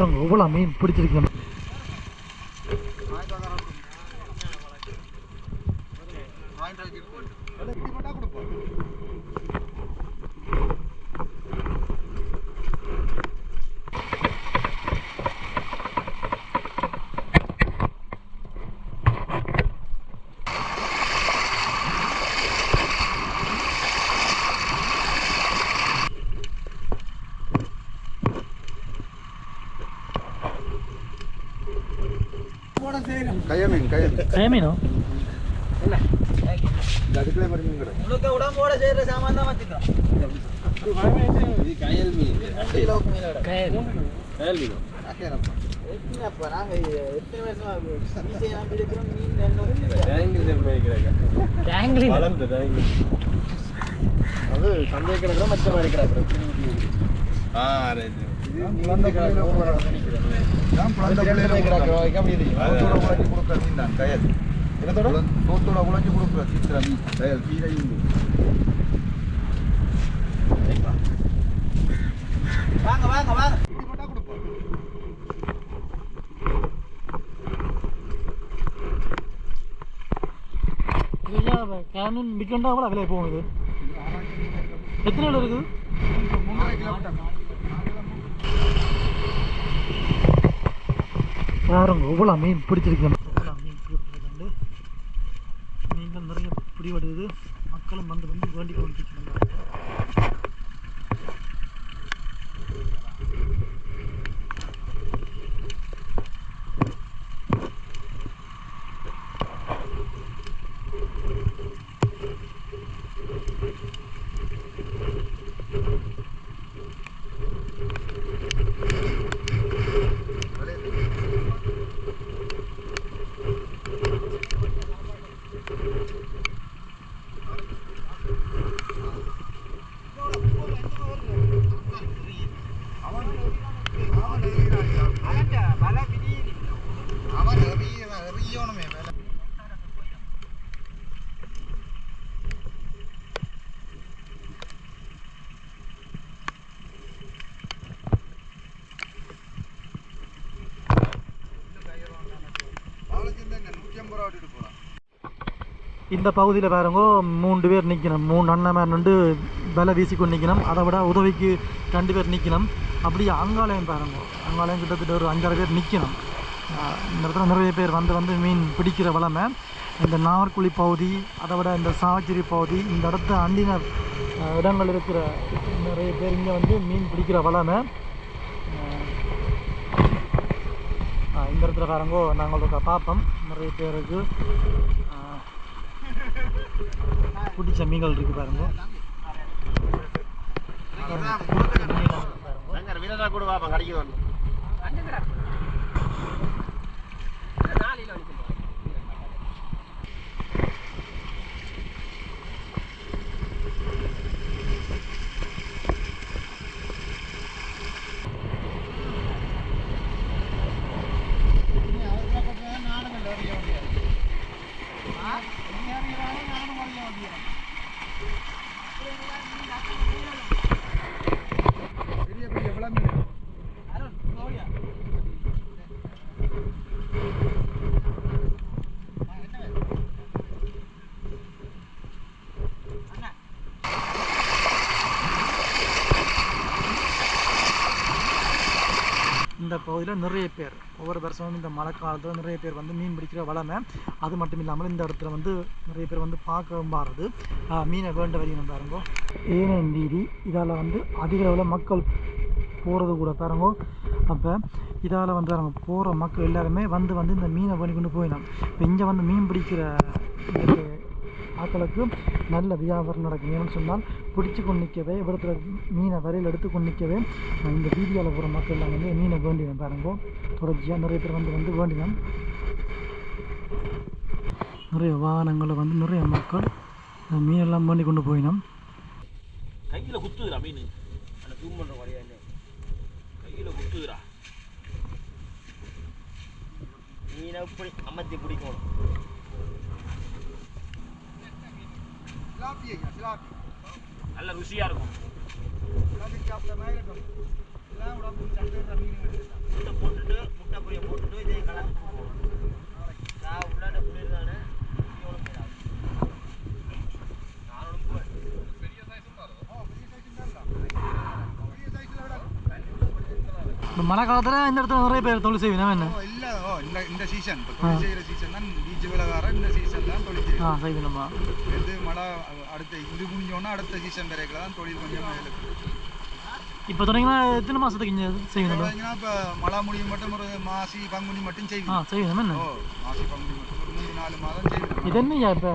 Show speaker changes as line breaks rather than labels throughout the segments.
பாருங்கள் எவ்வளோ மீன் பிடிச்சிருக்கேன்
கைய மீன் கைய மீன் மாதிரி மீன்
உடம்போட செய்யற சாமான் தான் வச்சுக்கிறோம்
இது கயல் மீன்
ரெண்டு கிலோவுக்கு மீனோட
கயல் மீன்
என்னப்பா நாங்க எத்தனை வருஷமா மீசையை நம்பி இருக்கிறோம் மீன் என்ன
டேங்கிலி
அது சந்தை கிடக்குறோம் மச்சமா இருக்கிறாங்க
ஆ ரைட் இது குழந்தை பிள்ளையில தான் குழந்தை சோத்தோட உழைச்சி கொடுக்குற மீன் தான் கயல். சோத்தோட உழைச்சி கொடுக்குற சீக்கிர மீன் கயல் கீரை
வாங்க வாங்க வாங்க.
கேனன் கூட விலை போகுது? எத்தனை இருக்குது? பாருங்க இவ்வளோ மீன் பிடிச்சிருக்கேன் எவ்வளோ மீன் பிடிச்சிருக்காண்டு மீன்கள் நிறைய பிடிபடுது மக்களும் வந்து வந்து வேண்டி கொண்டிருக்கிறாங்க
அவன் எறிய எறியணுமே மேலே நூற்றி ஐம்பது ரூபா விட்டுட்டு போகலாம்
இந்த பகுதியில் பாருங்க மூன்று பேர் நிற்கணும் மூணு அண்ணன் மேன் வந்து விலை வீசிக்கொண்டு நிற்கணும் அதை விட உதவிக்கு ரெண்டு பேர் நிற்கணும் அப்படி அங்காலயம் பாருங்க. அங்காலயம் கிட்டத்தட்ட ஒரு அஞ்சாறு பேர் நிற்கணும் இந்த இடத்துல நிறைய பேர் வந்து வந்து மீன் பிடிக்கிற வளமை. இந்த நாவற்குழி பகுதி அதை விட இந்த சாவச்சேரி பகுதி இந்த இடத்த அண்டின இடங்கள் இருக்கிற நிறைய பேர் இங்கே வந்து மீன் பிடிக்கிற வளமை. இந்த இடத்துல பாருங்கோ நாங்கள் பார்ப்போம். நிறைய பேருக்கு. அஹ், பிடிச்ச மீன்கள் இருக்கு பாருங்க.
கூட வாப்பா கடைக்கு வந்து பெரிய பெரிய எவ்வளோ மீன்
இந்த பகுதியில் நிறைய பேர். ஒவ்வொரு வருஷமும் இந்த மழை காலத்தில் நிறைய பேர் வந்து மீன் பிடிக்கிற வளமை அது மட்டும் இல்லாமல் இந்த இடத்துல வந்து நிறைய பேர் வந்து பார்க்கவும் பாருது மீனை வேண்ட வரையும் பாருங்க. ஏனன் வீதி இதால் வந்து அதிக அளவில் மக்கள் போகிறது கூட பாருங்க. அப்போ இதால் வந்து நம்ம போகிற மக்கள் எல்லாருமே வந்து வந்து இந்த மீனை பண்ணி கொண்டு போயிடலாம். இப்போ இங்கே வந்து மீன் பிடிக்கிற இந்த நல்ல வியாபாரம் நடக்கும் ஏன்னு சொன்னால் பிடிச்சு கொண்டு நிற்கவே இவ்விடத்துல மீனை வரையில் எடுத்து கொண்டு நிற்கவே இந்த வீதியால் போகிற மக்கள் எல்லாம் வந்து மீனை வேண்டினோம் பாருங்க. தொடர்ச்சியாக நிறைய பேர் வந்து வந்து வேண்டினோம் நிறைய வாகனங்களில் வந்து நிறைய மக்கள் மீனெல்லாம் வேண்டி கொண்டு போயினோம்.
கையில குத்துதுடா மீன். அந்த ஜூம் மாதிரியா என்ன கையில குத்துதுடா. மீனை இப்படி அமர்த்தி பிடிக்கணும்?
சிலாப்பி ஐயா சிலாப்பி
நல்ல ருசியா இருக்கும். முட்டை போட்டுட்டு முட்டை பொரிய போட்டுட்டு இதே கலந்து நான் உள்ளாட குளிர்தானே இவனும்
மழை காலத்தில் இந்த இடத்துல நிறைய பேர் தொழில் செய்வீங்க என்ன?
இந்த இந்த சீசன் இப்போ தொழில் செய்யற சீசன் தான் பீச் விலகார இந்த சீசன் தான் தொழில் செய்யும்
செய்வீங்கம்மா
இது மழை அடுத்த இது முடிஞ்சோன்னா அடுத்த சீசன் வரைக்கும் தான் தொழில் கொஞ்சம் மேலுக்கு
இப்போ தொடங்கினா எத்தனை மாதத்துக்கு இங்கே செய்வீங்க
பார்த்தீங்கன்னா இப்போ மழை முடியும் மட்டும் ஒரு மாசி பங்குனி மட்டும்
ஆ
செய்வோம்
செய்வீங்க என்ன
மாசி பங்குனி மட்டும் ஒரு மூணு நாலு மாதம் செய்வோம்.
இது என்னய்யா இப்போ?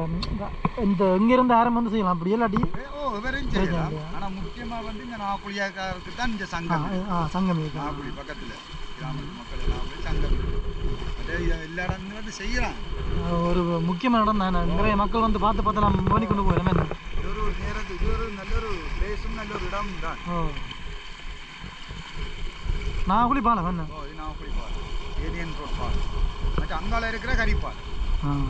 இந்த இங்கேருந்து ஆரம் வந்து செய்யலாம். அப்படி இல்லாட்டி?
ஓ இவரையும் செய்யலாம். ஆனா முக்கியமா வந்து இந்த நாக்குழியாக்காருக்கு தான் இந்த சங்கம்.
ஆ சங்கம் இருக்கு.
நாக்குழி பக்கத்துல. கிராமத்து மக்கள் எல்லாம் சங்கம்.
ஒரு முக்கியமான இடம் தான். நிறைய மக்கள் வந்து பார்த்து பார்த்து நம்ம பண்ணி கொண்டு என்ன?
இது ஒரு நேரத்து இது ஒரு நல்ல ஒரு பிளேஸும் நல்ல ஒரு இடம் தான்.
ஓ. நான் குளி பாலம் என்ன?
ஓ இது நாக்குழி பால் ஏரியன் ரோட் பால் மற்ற அங்கால இருக்கிற கரிப்பால்.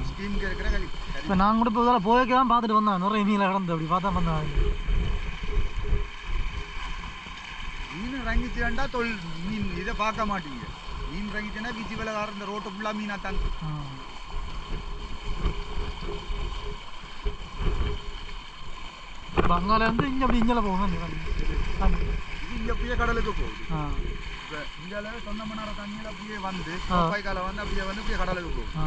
ஸ்கீமுக்கு இருக்கிற கரி
இப்போ நான் கூட இப்போ இதெல்லாம் போய்க்கலாம் பார்த்துட்டு வந்தேன். நிறைய மீனில் கிடந்து அப்படி பார்த்தா வந்தேன்.
மீன் இறங்கிச்சுண்டா தொழில் மீன் இதை பார்க்க மாட்டீங்க. மீன் இறங்கிச்சுன்னா பீச்சு வேலை இந்த ரோட்டு ஃபுல்லாக மீனாக தாங்க
இருந்து இங்கே அப்படி இங்கே போகும்
இது இங்கே அப்படியே கடலுக்கு போகுது. இப்போ சொந்த மணி தண்ணியில் அப்படியே வந்து
ஆ.
கால வந்து அப்படியே வந்து அப்படியே கடலுக்கு போகும்.
ஆ.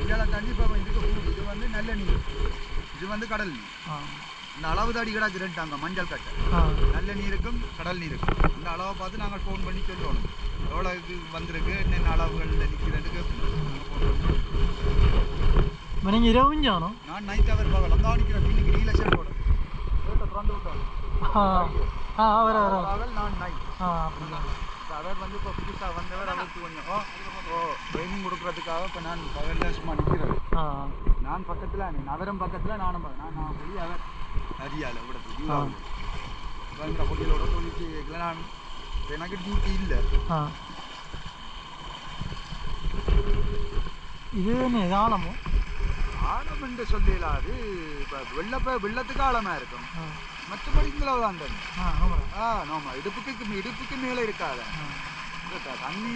இந்தியாவில் தண்ணி இப்போ இதுக்கு இது வந்து நல்ல நீர். இது வந்து கடல் நீர். இந்த அளவு தாடி கிடக்கு ரெண்டாங்க மஞ்சள் கட்டை. நல்ல நீருக்கும் கடல் நீருக்கும். இந்த அளவை பார்த்து நாங்கள் ஃபோன் பண்ணி சொல்லணும் எவ்வளோ இது வந்திருக்கு என்னென்ன அளவுகளில் நிற்கிறதுக்கு
நீங்கள் இரவு மிஞ்சானோ
நான் நைட் அவர் பார்க்கலாம் தான் நிற்கிறேன் மீனுக்கு நீல ஷர்ட்டோட ஷர்ட்டை திறந்து விட்டாங்க
ஆ ஆ வர வர
பகல் நான் நைட்
ஆ
அவர் வந்து இப்போ புதுசாக வந்தவர் அவருக்கு கொஞ்சம் ஓ ட்ரைனிங் கொடுக்குறதுக்காக இப்போ நான் பகலில் சும்மா நிற்கிறேன்
ஆ
நான் பக்கத்தில் நகரம் பக்கத்தில் நானும் நான் நான் போய் அவர் அறியால. இந்த ஹோட்டலோட தொழில் செய்யல நான் எனக்கு டியூட்டி இல்லை.
ஆ. இது என்ன ஆழமோ
ஆழம் என்று சொல்லலாது இப்போ வெள்ளப்ப வெள்ளத்துக்கு ஆழமாக இருக்கும். மற்றபடி அளவு தான் தண்ணி
ஆ ஆமாம்
இடுப்புக்கு இடுப்புக்கு மேலே இருக்காது. தண்ணி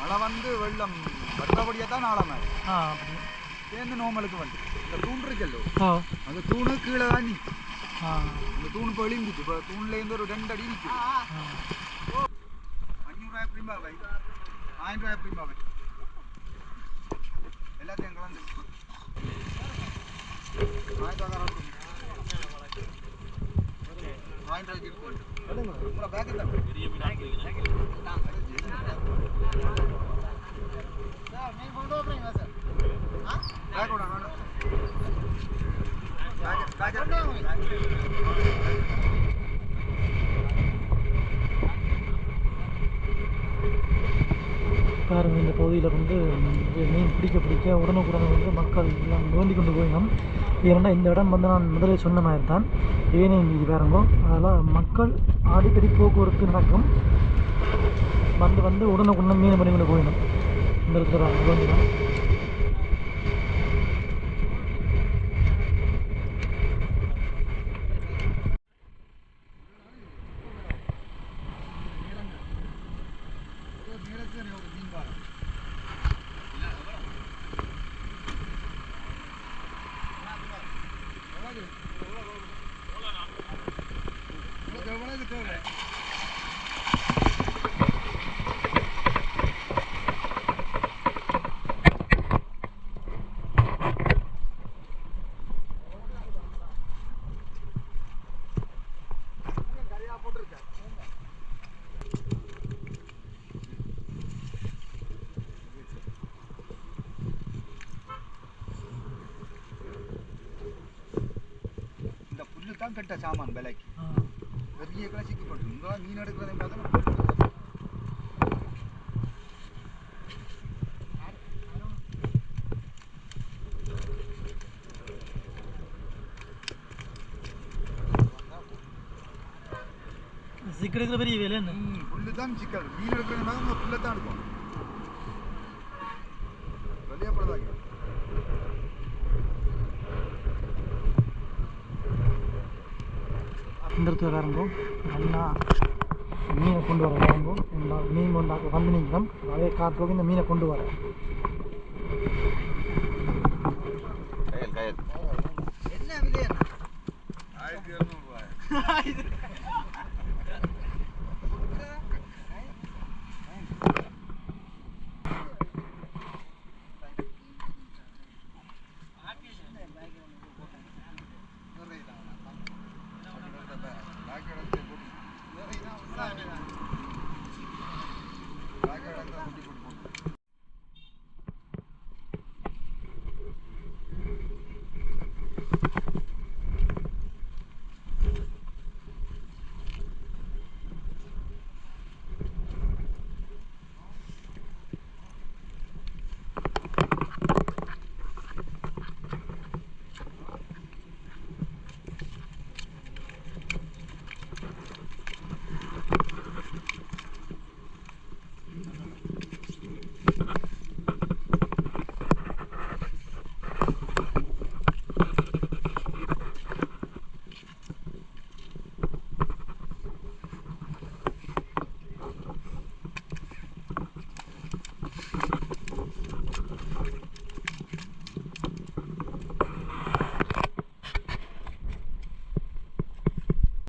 மழை வந்து வெள்ளம் வருத்தபடியாக தான் ஆழமாக இருக்கும் சேர்ந்து நோமலுக்கு வந்து. இந்த தூண் இருக்கல்லோ அந்த தூணு கீழே தான் நிற்கும்
ஆ
தூண் இப்போ எழும்பிச்சு. இப்போ தூண்லேருந்து ஒரு ரெண்டு அடி நிற்கும்
ஆ
அஞ்சூறுரூவா எப்படிமா வை ஆயிரம் ரூபாய் எப்படி வை எல்லாத்தையும் கலந்து ஆயிரம் ரூபா ஆயிரம் ரூபாய்க்கு இருக்கு உங்களோட பேக்கு தான்.
பெரிய மீனா பிடிக்கிறேன்
பேக் விட வேணும் பேக்
பாருங்க இந்த பகுதியில் வந்து மீன் பிடிக்க பிடிக்க உடனுக்குடன் வந்து மக்கள் எல்லாம் நோண்டி கொண்டு போயினோம் ஏன்னா இந்த இடம் வந்து நான் முதலே சொன்ன மாதிரி தான் ஏனே இது வேறங்கோ அதெல்லாம் மக்கள் அடிக்கடி போக்குவரத்து நடக்கும். வந்து வந்து உடனுக்குடன் மீன் பண்ணி கொண்டு போயிடும். இந்த இடத்துல வேண்டிதான்
இந்த புல்லு தான் கட்ட சாமான் விலைக்கு. பெரிய கலை சிக்கி போட்டு இங்கே மீன் எடுக்கிறதை பார்த்தா
சிக்கெடுக்கிற பெரிய வேலை என்ன?
புல்லு தான் சிக்கல் மீன் எடுக்கிறத பார்த்தா புல்லை தான் எடுக்கும்
இடத்துல பாருங்க நல்லா மீனை கொண்டு வர வாங்கோ மீன் கொண்டாக்க வந்து நீங்களும் அதே காட்டுக்கு இந்த மீனை கொண்டு வர.
என்ன?
ஆயிரத்தி இரநூறுவா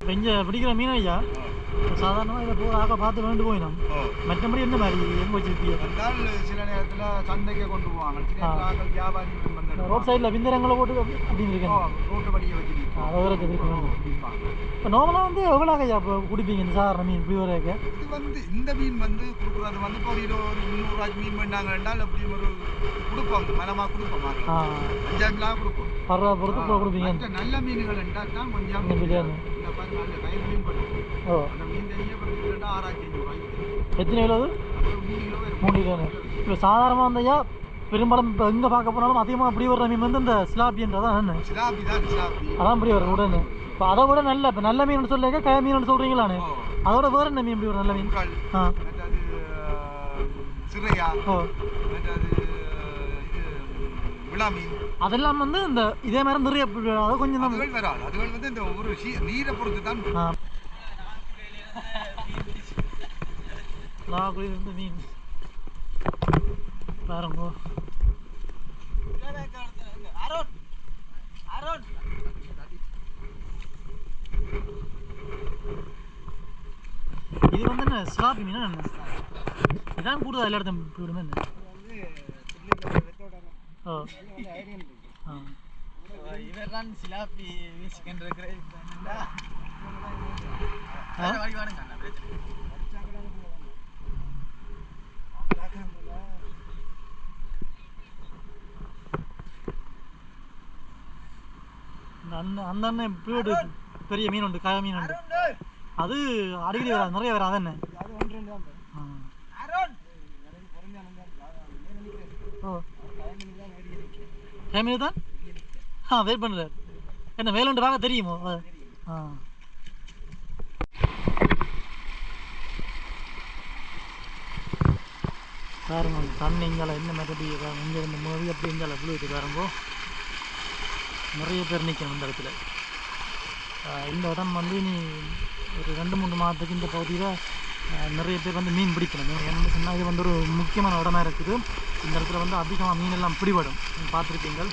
இப்போ இங்கே பிடிக்கிற மீன் ஐயா சாதாரணமாக இதை போய் ஆக பார்த்து வேண்டு போயிடும் மற்றபடி என்ன மாதிரி எங்கே வச்சிருக்கீங்க
சில நேரத்துல சந்தைக்கு கொண்டு போவாங்க சில வியாபாரிகள்
ரோட் சைடில் விந்தரங்களை போட்டு அப்படின்னு இருக்கேன் அதை வேற தெரிவிக்கணும் இப்போ நார்மலாக வந்து எவ்வளோ ஐயா இப்போ குடிப்பீங்க? இந்த சாதாரண மீன் இப்படி வர
இது வந்து இந்த மீன் வந்து கொடுக்குறது வந்து இப்போ ஒரு இருபது ஒரு முந்நூறுவாய்க்கு மீன் பண்ணாங்க ரெண்டால் அப்படி ஒரு கொடுப்போம். மனமாக கொடுப்போம் அஞ்சாயிரம் கொடுப்போம்.
பரவா பொறுத்து கொடுப்பீங்க.
நல்ல மீன்கள் என்றால் தான் கொஞ்சம்
இந்த
பாருங்க அந்த கயிறு மீன் பண்ணுவோம்
ஓ.
அந்த மீன் தனியாக படுத்துக்கிட்டா ஆறாயிரத்தி ஐநூறுவாய்க்கு
எத்தனை கிலோ அது?
மூணு கிலோ
கிலோ இப்போ சாதாரணமாக வந்து ஐயா பெரும்பாலும் இப்போ எங்கே பார்க்க போனாலும் அதிகமாக அப்படி வர்ற மீன் வந்து இந்த சிலாப்பின்றதான் என்ன?
சிலாபி தான் சிலாபி.
அதான் இப்படி வரும் உடனே இப்போ அதை விட நல்ல இப்போ நல்ல மீன் சொல்லிக்க கய மீன் சொல்கிறீங்களானே அதோட வேற என்ன மீன் இப்படி வரும் நல்ல மீன்? ஆ.
சிறையா?
ஓ. அதெல்லாம் வந்து இந்த இதே மாதிரி நிறைய அதை கொஞ்சம் தான்.
வராது. அதுகள் வந்து இந்த சீ- நீரை பொறுத்து தான்
நாகுழி வந்து மீன். பாருங்க. இது வந்து என்ன சிலாப்பி மீனா என்ன? இதான் கூடுதல் எல்லா இடத்தையும் இப்படி விடுமே என்ன? ஓ.
இவர் தான் சிலாப்பி வீசிக்கிட்டு இருக்கிற
அண்ணன் அந்த அண்ணன் ஒரு பெரிய மீன் உண்டு காய மீன் உண்டு. அது அடிக்கடி வராது நிறைய வராது என்ன. ஓ. ஃபேமிலி தான் ஆ வெயிட் பண்ணுறாரு. என்ன மேலுண்டு வாங்க தெரியுமோ? ஆ. பாருங்க அந்த தண்ணி இங்கால என்ன மெத்தடி இங்கே இருந்து மோதி அப்படி இங்கால விழுவுது பாருங்கோ. நிறைய பேர் நிற்கணும் இந்த இடத்துல. இந்த இடம் வந்து நீ ஒரு ரெண்டு மூணு மாதத்துக்கு இந்த பகுதியில் நிறைய பேர் வந்து மீன் பிடிக்கணும். ஏன்னு சொன்னால் இது வந்து ஒரு முக்கியமான இடமா இருக்குது. இந்த இடத்துல வந்து அதிகமாக மீன் எல்லாம் பிடிபடும். பார்த்துருக்கீங்கள்